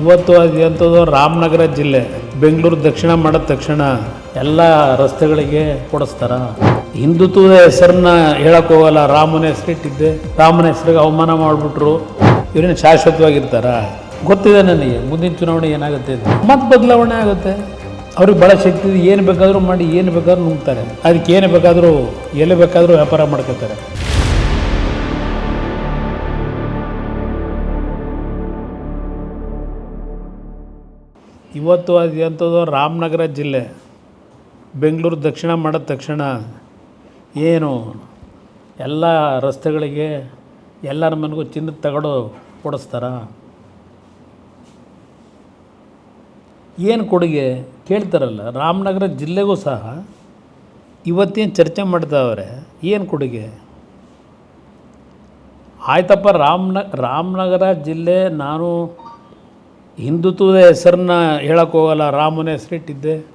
ಇವತ್ತು ಅದು ರಾಮನಗರ ಜಿಲ್ಲೆ. ಬೆಂಗಳೂರು ದಕ್ಷಿಣ ಮಾಡಿದ ತಕ್ಷಣ ಎಲ್ಲ ರಸ್ತೆಗಳಿಗೆ ಕೊಡಿಸ್ತಾರ. ಹಿಂದುತ್ವದ ಹೆಸರನ್ನ ಹೇಳಕ್ ಹೋಗಲ್ಲ, ರಾಮನ ಹೆಸರಿಟ್ಟಿದ್ದೆ ರಾಮನ ಹೆಸರಿಗೆ ಅವಮಾನ ಮಾಡಿಬಿಟ್ರು. ಇವ್ರೇನು ಶಾಶ್ವತವಾಗಿರ್ತಾರ? ಗೊತ್ತಿದೆ ನನಗೆ. ಮುಂದಿನ ಚುನಾವಣೆ ಏನಾಗುತ್ತೆ ಮತ್ತೆ ಬದಲಾವಣೆ ಆಗುತ್ತೆ. ಅವ್ರಿಗೆ ಭಾಳ ಶಕ್ತಿ ಏನು ಬೇಕಾದರೂ ಮಾಡಿ, ಏನು ಬೇಕಾದ್ರೂ ನುಗ್ತಾರೆ. ಅದಕ್ಕೆ ಏನು ಬೇಕಾದರೂ, ಎಲ್ಲಿ ಬೇಕಾದರೂ ವ್ಯಾಪಾರ ಮಾಡ್ಕೋತಾರೆ. ಇವತ್ತು ಅದು ಎಂಥದ್ದು ರಾಮನಗರ ಜಿಲ್ಲೆ, ಬೆಂಗಳೂರು ದಕ್ಷಿಣ ಮಾಡಿದ ತಕ್ಷಣ ಏನು ಎಲ್ಲ ರಸ್ತೆಗಳಿಗೆ ಎಲ್ಲರ ಮನೆಗೂ ಚಿನ್ನ ತಗೊಂಡು ಕೊಡಿಸ್ತಾರ? ಏನು ಕೊಡುಗೆ ಕೇಳ್ತಾರಲ್ಲ, ರಾಮನಗರ ಜಿಲ್ಲೆಗೂ ಸಹ ಇವತ್ತೇನು ಚರ್ಚೆ ಮಾಡ್ತಾವ್ರೆ, ಏನು ಕೊಡುಗೆ? ಆಯ್ತಪ್ಪ, ರಾಮನ, ರಾಮನಗರ ಜಿಲ್ಲೆ ನಾನು ಹಿಂದುತ್ವದ ಹೆಸರನ್ನ ಹೇಳಕ್ಕೆ ಹೋಗಲ್ಲ. ರಾಮನ ಹೆಸರಿಟ್ಟಿದ್ದೆ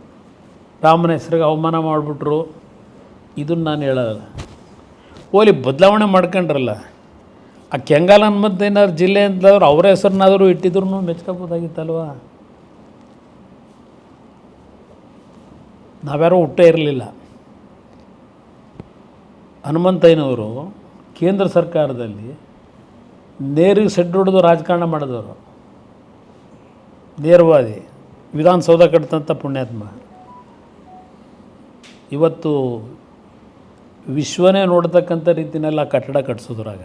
ರಾಮನ ಹೆಸರಿಗೆ ಅವಮಾನ ಮಾಡಿಬಿಟ್ರು. ಇದನ್ನು ನಾನು ಹೇಳಲ್ಲ ಓಲಿ ಬದಲಾವಣೆ ಮಾಡ್ಕೊಂಡ್ರಲ್ಲ. ಆ ಕೆಂಗಾಲನ್ ಮತ್ತೆ ಏನಾದ್ರು ಜಿಲ್ಲೆ ಅಂತಂದ್ರೆ ಅವ್ರ ಹೆಸರನ್ನಾದರೂ ಇಟ್ಟಿದ್ರು ಮೆಚ್ಕೋಬೋದಾಗಿತ್ತಲ್ವ? ನಾವ್ಯಾರೋ ಹುಟ್ಟೇ ಇರಲಿಲ್ಲ. ಹನುಮಂತಯ್ಯನವರು ಕೇಂದ್ರ ಸರ್ಕಾರದಲ್ಲಿ ನೇರಿಗೆ ಸೆಡ್ ಹೊಡೆದು ರಾಜಕಾರಣ ಮಾಡಿದವರು. ನೇರವಾದಿ, ವಿಧಾನಸೌಧ ಕಟ್ಟಿದಂಥ ಪುಣ್ಯಾತ್ಮ. ಇವತ್ತು ವಿಶ್ವನೇ ನೋಡ್ತಕ್ಕಂಥ ರೀತಿನೆಲ್ಲ ಕಟ್ಟಡ ಕಟ್ಸೋದ್ರಾಗ.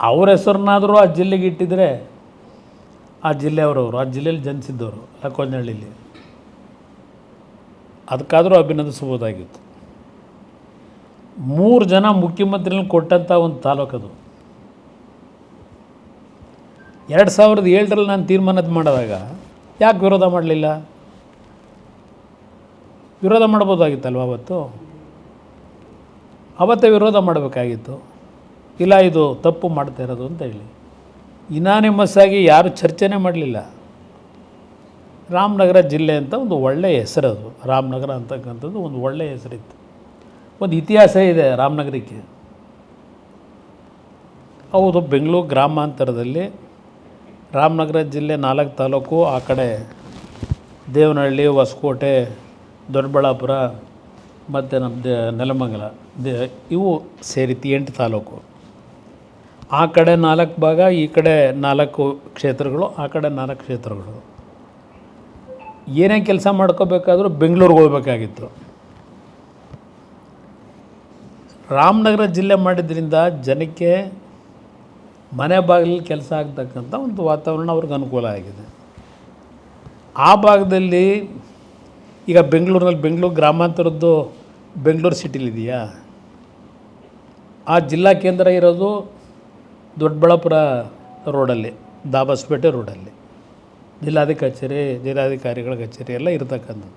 ಅವ್ರ ಹೆಸರನ್ನಾದರೂ ಆ ಜಿಲ್ಲೆಗೆ ಇಟ್ಟಿದ್ರೆ ಆ ಜಿಲ್ಲೆಯವರವರು ಆ ಜಿಲ್ಲೆಯಲ್ಲಿ ಜನಿಸಿದ್ದವರು ಲಕ್ಕೊಂಜಹಳ್ಳಿಲಿ ಅದಕ್ಕಾದರೂ ಅಭಿನಂದಿಸ್ಬೋದಾಗಿತ್ತು ಮೂರು ಜನ ಮುಖ್ಯಮಂತ್ರಿಗಳನ್ನ ಕೊಟ್ಟಂಥ ಒಂದು ತಾಲೂಕದು. ಎರಡು ಸಾವಿರದ ಏಳರಲ್ಲಿ ನಾನು ತೀರ್ಮಾನದ ಮಾಡಿದಾಗ ಯಾಕೆ ವಿರೋಧ ಮಾಡಲಿಲ್ಲ? ವಿರೋಧ ಮಾಡ್ಬೋದಾಗಿತ್ತಲ್ವ ಅವತ್ತು? ಅವತ್ತೇ ವಿರೋಧ ಮಾಡಬೇಕಾಗಿತ್ತು. ಇಲ್ಲ, ಇದು ತಪ್ಪು ಮಾಡ್ತಾ ಇರೋದು ಅಂತ ಹೇಳಿ. ಇನಾನಿಮಸ್ ಆಗಿ ಯಾರು ಚರ್ಚೆನೇ ಮಾಡಲಿಲ್ಲ. ರಾಮನಗರ ಜಿಲ್ಲೆ ಅಂತ ಒಂದು ಒಳ್ಳೆಯ ಹೆಸರದು ರಾಮನಗರ ಅಂತಕ್ಕಂಥದ್ದು ಒಂದು ಒಳ್ಳೆಯ ಹೆಸರಿತ್ತು. ಒಂದು ಇತಿಹಾಸ ಇದೆ ರಾಮನಗರಕ್ಕೆ. ಹೌದು, ಬೆಂಗಳೂರು ಗ್ರಾಮಾಂತರದಲ್ಲಿ ರಾಮನಗರ ಜಿಲ್ಲೆ ನಾಲ್ಕು ತಾಲೂಕು, ಆ ಕಡೆ ದೇವನಹಳ್ಳಿ, ಹೊಸಕೋಟೆ, ದೊಡ್ಡಬಳ್ಳಾಪುರ, ಮತ್ತು ನಮ್ಮ ದೇ, ನೆಲಮಂಗಲ. ದೇ, ಇವು ಸೇರಿತಿ ಎಂಟು ತಾಲೂಕು. ಆ ಕಡೆ ನಾಲ್ಕು ಭಾಗ, ಈ ಕಡೆ ನಾಲ್ಕು ಕ್ಷೇತ್ರಗಳು, ಆ ಕಡೆ ನಾಲ್ಕು ಕ್ಷೇತ್ರಗಳು. ಏನೇ ಕೆಲಸ ಮಾಡ್ಕೋಬೇಕಾದ್ರೂ ಬೆಂಗಳೂರಿಗೆ ಹೋಗ್ಬೇಕಾಗಿತ್ತು. ರಾಮನಗರ ಜಿಲ್ಲೆ ಮಾಡಿದ್ರಿಂದ ಜನಕ್ಕೆ ಮನೆ ಬಾಗಿಲಲ್ಲಿ ಕೆಲಸ ಆಗ್ತಕ್ಕಂಥ ಒಂದು ವಾತಾವರಣ ಅವ್ರಿಗೆ ಅನುಕೂಲ ಆಗಿದೆ. ಆ ಭಾಗದಲ್ಲಿ ಈಗ ಬೆಂಗಳೂರಿನಲ್ಲಿ ಬೆಂಗಳೂರು ಗ್ರಾಮಾಂತರದ್ದು ಬೆಂಗಳೂರು ಸಿಟಿಲಿದೆಯಾ ಆ ಜಿಲ್ಲಾ ಕೇಂದ್ರ ಇರೋದು ದೊಡ್ಡಬಳ್ಳಾಪುರ ರೋಡಲ್ಲಿ, ದಾಬಸ್ಪೇಟೆ ರೋಡಲ್ಲಿ. ಜಿಲ್ಲಾಧಿಕಾರಿ ಕಚೇರಿ ಜಿಲ್ಲಾಧಿಕಾರಿಗಳ ಕಚೇರಿ ಎಲ್ಲ ಇರ್ತಕ್ಕಂಥದ್ದು.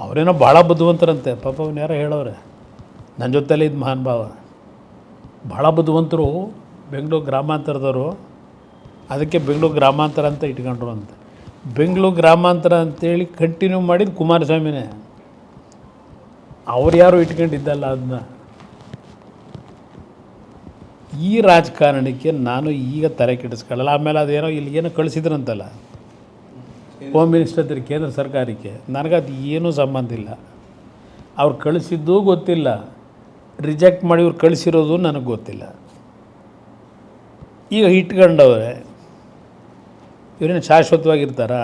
ಅವರೇನೋ ಭಾಳ ಬುದ್ಧಿವಂತರಂತೆ, ಪಾಪ ಅವ್ನು ಯಾರೋ ಹೇಳೋರೆ ನನ್ನ ಜೊತೆಲಿ ಇದು ಮಹಾನ್ ಭಾವ. ಭಾಳ ಬುದ್ಧಿವಂತರು ಬೆಂಗಳೂರು ಗ್ರಾಮಾಂತರದವರು, ಅದಕ್ಕೆ ಬೆಂಗಳೂರು ಗ್ರಾಮಾಂತರ ಅಂತ ಇಟ್ಕೊಂಡ್ರು ಅಂತ. ಬೆಂಗಳೂರು ಗ್ರಾಮಾಂತರ ಅಂತೇಳಿ ಕಂಟಿನ್ಯೂ ಮಾಡಿದ್ದು ಕುಮಾರಸ್ವಾಮಿನೇ. ಅವ್ರು ಯಾರು ಇಟ್ಕೊಂಡಿದ್ದಲ್ಲ ಅದನ್ನ. ಈ ರಾಜಕಾರಣಕ್ಕೆ ನಾನು ಈಗ ತಲೆ ಕೆಡಿಸ್ಕೊಳ್ಳಲ್ಲ. ಆಮೇಲೆ ಅದೇನೋ ಇಲ್ಲಿ ಏನೋ ಕಳಿಸಿದ್ರಂತಲ್ಲ. ಹೋಮ್ ಮಿನಿಸ್ಟರ್ ಕೇಂದ್ರ ಸರ್ಕಾರಕ್ಕೆ. ನನಗೆ ಅದು ಏನೂ ಸಂಬಂಧ ಇಲ್ಲ. ಅವ್ರು ಕಳಿಸಿದ್ದೂ ಗೊತ್ತಿಲ್ಲ. ರಿಜೆಕ್ಟ್ ಮಾಡಿ ಇವ್ರು ಕಳಿಸಿರೋದು ನನಗೆ ಗೊತ್ತಿಲ್ಲ. ಈಗ ಇಟ್ಕೊಂಡವ್ರೆ ಇವರೇನು ಶಾಶ್ವತವಾಗಿರ್ತಾರಾ?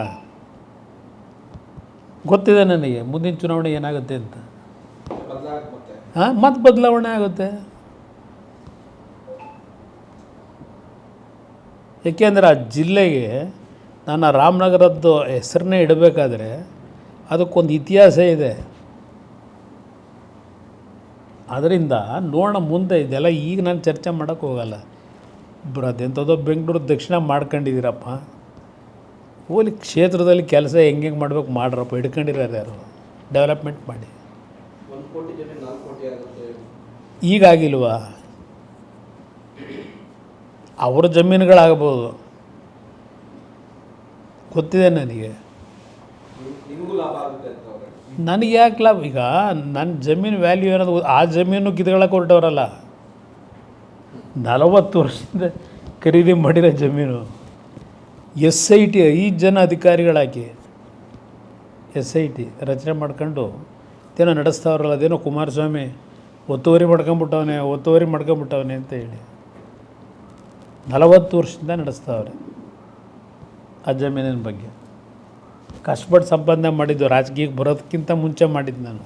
ಗೊತ್ತಿದೆ ನನಗೆ, ಮುಂದಿನ ಚುನಾವಣೆ ಏನಾಗುತ್ತೆ ಅಂತ. ಹಾಂ ಮತ್ತೆ ಬದಲಾವಣೆ ಆಗುತ್ತೆ. ಏಕೆಂದರೆ ಆ ಜಿಲ್ಲೆಗೆ ನಾನು ಆ ರಾಮನಗರದ್ದು ಹೆಸರನ್ನೇ ಇಡಬೇಕಾದ್ರೆ ಅದಕ್ಕೊಂದು ಇತಿಹಾಸ ಇದೆ. ಅದರಿಂದ ನೋಡೋಣ ಮುಂದೆ, ಇದೆಲ್ಲ ಈಗ ನಾನು ಚರ್ಚೆ ಮಾಡೋಕ್ಕೆ ಹೋಗಲ್ಲ. ಅದೆಂಥದ್ದೋ ಬೆಂಗಳೂರು ದಕ್ಷಿಣ ಮಾಡ್ಕೊಂಡಿದ್ದೀರಪ್ಪ. ಹೋಲಿ ಕ್ಷೇತ್ರದಲ್ಲಿ ಕೆಲಸ ಹೆಂಗೆ ಹೆಂಗೆ ಮಾಡ್ಬೇಕು ಮಾಡ್ರಪ್ಪ ಹಿಡ್ಕೊಂಡಿರೋರು ಯಾರು? ಡೆವಲಪ್ಮೆಂಟ್ ಮಾಡಿ. ಈಗಾಗಿಲ್ವ? ಅವ್ರ ಜಮೀನುಗಳಾಗ್ಬೋದು. ಗೊತ್ತಿದೆ ನನಗೆ. ನನಗೆ ಯಾಕೆ ಲಾಭ? ಈಗ ನನ್ನ ಜಮೀನು ವ್ಯಾಲ್ಯೂ ಏನದು ಆ ಜಮೀನು ಕಿತ್ಕೊಳ್ಳೋಕೆ ಹೊರಟವ್ರಲ್ಲ. ನಲವತ್ತು ವರ್ಷದಿಂದ ಖರೀದಿ ಮಾಡಿರೋ ಜಮೀನು ಎಸ್ ಐ ಟಿ ಐದು ಜನ ಅಧಿಕಾರಿಗಳಾಕಿ ಎಸ್ ಐ ಟಿ ರಚನೆ ಮಾಡ್ಕೊಂಡು ಏನೋ ನಡೆಸ್ತಾವ್ರಲ್ಲ ಅದೇನೋ ಕುಮಾರಸ್ವಾಮಿ ಒತ್ತುವರಿ ಮಾಡ್ಕೊಂಬಿಟ್ಟವನೆ ಒತ್ತುವರಿ ಮಾಡ್ಕೊಂಬಿಟ್ಟವನೆ ಅಂತ ಹೇಳಿ ನಲವತ್ತು ವರ್ಷದಿಂದ ನಡೆಸ್ತಾವ್ರೆ ಆ ಜಮೀನಿನ ಬಗ್ಗೆ. ಕಷ್ಟಪಟ್ಟು ಸಂಪಾದನೆ ಮಾಡಿದ್ದು, ರಾಜಕೀಯಕ್ಕೆ ಬರೋದಕ್ಕಿಂತ ಮುಂಚೆ ಮಾಡಿದ್ದು ನಾನು.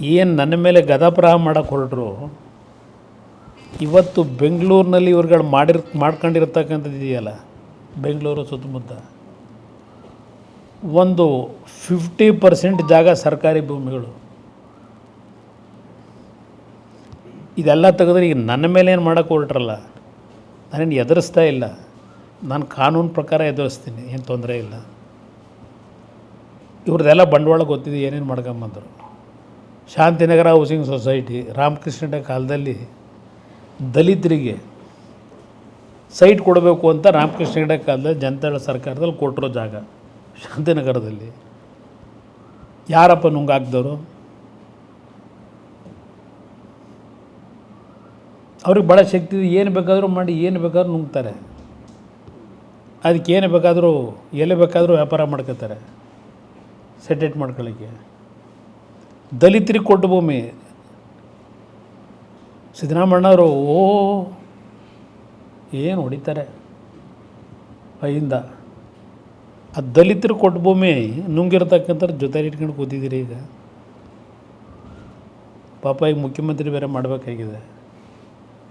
ಏನು ನನ್ನ ಮೇಲೆ ಗದಾಪ್ರಹ ಮಾಡೋಕ್ಕೆ ಹೊರಟರು ಇವತ್ತು ಬೆಂಗಳೂರಿನಲ್ಲಿ ಇವ್ರುಗಳು ಮಾಡಿರ್ ಮಾಡ್ಕೊಂಡಿರ್ತಕ್ಕಂಥದ್ದು ಇದೆಯಲ್ಲ, ಬೆಂಗಳೂರು ಸುತ್ತಮುತ್ತ. ಒಂದು ಫಿಫ್ಟಿ ಪರ್ಸೆಂಟ್ ಜಾಗ ಸರ್ಕಾರಿ ಭೂಮಿಗಳು. ಇದೆಲ್ಲ ತೆಗೆದ್ರೆ ಈಗ ನನ್ನ ಮೇಲೆ ಏನು ಮಾಡೋಕ್ಕೆ ಹೊರಟ್ರಲ್ಲ, ನಾನೇನು ಎದುರಿಸ್ತಾ ಇಲ್ಲ. ನಾನು ಕಾನೂನು ಪ್ರಕಾರ ಎದುರಿಸ್ತೀನಿ, ಏನು ತೊಂದರೆ ಇಲ್ಲ. ಇವ್ರದ್ದೆಲ್ಲ ಬಂಡವಾಳ ಗೊತ್ತಿದೆ, ಏನೇನು ಮಾಡ್ಕೊಂಬಂದರು. ಶಾಂತಿನಗರ ಹೌಸಿಂಗ್ ಸೊಸೈಟಿ ರಾಮಕೃಷ್ಣ ಕಾಲದಲ್ಲಿ ದಲಿತರಿಗೆ ಸೈಟ್ ಕೊಡಬೇಕು ಅಂತ ರಾಮಕೃಷ್ಣ ಹೆಗಡೆ ಕಾಲದಲ್ಲಿ ಜನತಾಳ ಸರ್ಕಾರದಲ್ಲಿ ಕೊಟ್ಟಿರೋ ಜಾಗ, ಶಾಂತಿನಗರದಲ್ಲಿ. ಯಾರಪ್ಪ ನುಂಗಾಕ್ದವರು? ಅವ್ರಿಗೆ ಭಾಳ ಶಕ್ತಿ ಏನು ಬೇಕಾದರೂ ಮಾಡಿ, ಏನು ಬೇಕಾದರೂ ನುಂಗ್ತಾರೆ. ಅದಕ್ಕೆ ಏನು ಬೇಕಾದರೂ, ಎಲ್ಲಿ ಬೇಕಾದರೂ ವ್ಯಾಪಾರ ಮಾಡ್ಕೋತಾರೆ, ಸೆಟೇಟ್ ಮಾಡ್ಕೊಳ್ಳಿಕ್ಕೆ. ದಲಿತರಿಗೆ ಕೊಟ್ಟ ಭೂಮಿ ಸಿದ್ದರಾಮಣ್ಣವರು ಓ, ಏನು ಹೊಡಿತಾರೆ? ಕೈಯಿಂದ ಆ ದಲಿತರು ಕೊಟ್ಟ ಭೂಮಿ ನುಂಗಿರ್ತಕ್ಕಂಥವ್ರ ಜೊತೆ ಇಟ್ಕೊಂಡು ಕೂತಿದ್ದೀರಿ ಈಗ. ಪಾಪ ಈಗ ಮುಖ್ಯಮಂತ್ರಿ ಬೇರೆ ಮಾಡಬೇಕಾಗಿದೆ.